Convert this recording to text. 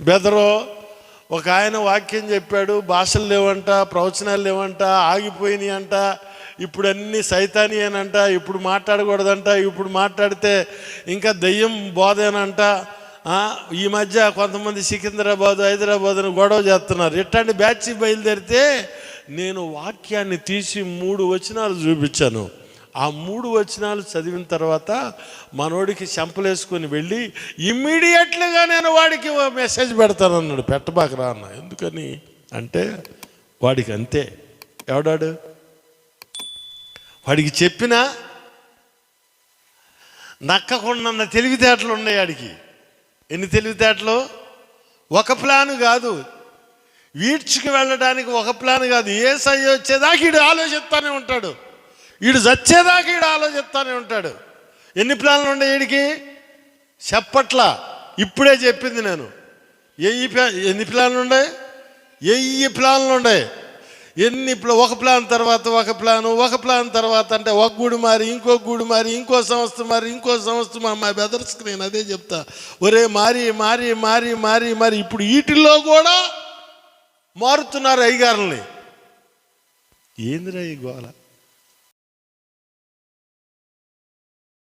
బెదరో ఒక ఆయన వాక్యం చెప్పాడు భాషలు లేవంట ప్రవచనాలు లేవంట ఆగిపోయినాయి అంట ఇప్పుడు అన్ని సైతాని అనంట ఇప్పుడు మాట్లాడకూడదంట ఇప్పుడు మాట్లాడితే ఇంకా దెయ్యం బోధేనంట ఈ మధ్య కొంతమంది సికింద్రాబాద్ హైదరాబాద్ అని గొడవ చేస్తున్నారు. ఇట్లాంటి బ్యాచ్ బయలుదేరితే నేను వాక్యాన్ని తీసి మూడు వచనాలు చూపించాను. ఆ మూడు వచనాలు చదివిన తర్వాత మనోడికి చెంపలేసుకొని వెళ్ళి ఇమ్మీడియట్లుగా నేను వాడికి మెసేజ్ పెడతాను అన్నాడు పెట్టబాకరా అన్న. ఎందుకని అంటే వాడికి అంతే. ఎవడాడు? వాడికి చెప్పినా నక్కకుండా తెలివితేటలు ఉన్నాయి వాడికి ఎన్ని తెలివితేటలు? ఒక ప్లాన్ కాదు. వీడ్చుకు వెళ్ళడానికి ఒక ప్లాన్ కాదు. ఏ సై వచ్చేదాకా ఈడు ఆలోచిస్తూనే ఉంటాడు. వీడు చచ్చేదాకా వీడు ఆలోచిస్తానే ఉంటాడు. ఎన్ని ప్లాన్లు ఉన్నాయి వీడికి చెప్పట్లా. ఇప్పుడే చెప్పింది నేను. ఎయ్యి ఎన్ని ప్లాన్లు ఉన్నాయి? ఎయ్యి ప్లాన్లు ఉన్నాయి. ఎన్ని ఒక ప్లాన్ తర్వాత ఒక ప్లాను ఒక ప్లాన్ తర్వాత అంటే ఒక గూడు మారి ఇంకో గూడు మారి ఇంకో సంస్థ మారి ఇంకో సంస్థ మా మా బెదర్స్కి నేను అదే చెప్తా. ఒరే మారి మారి మారి మారి మారి. ఇప్పుడు వీటిల్లో కూడా మారుతున్నారు అయ్యగారుల్ని. ఏందిరా ఈ గోల?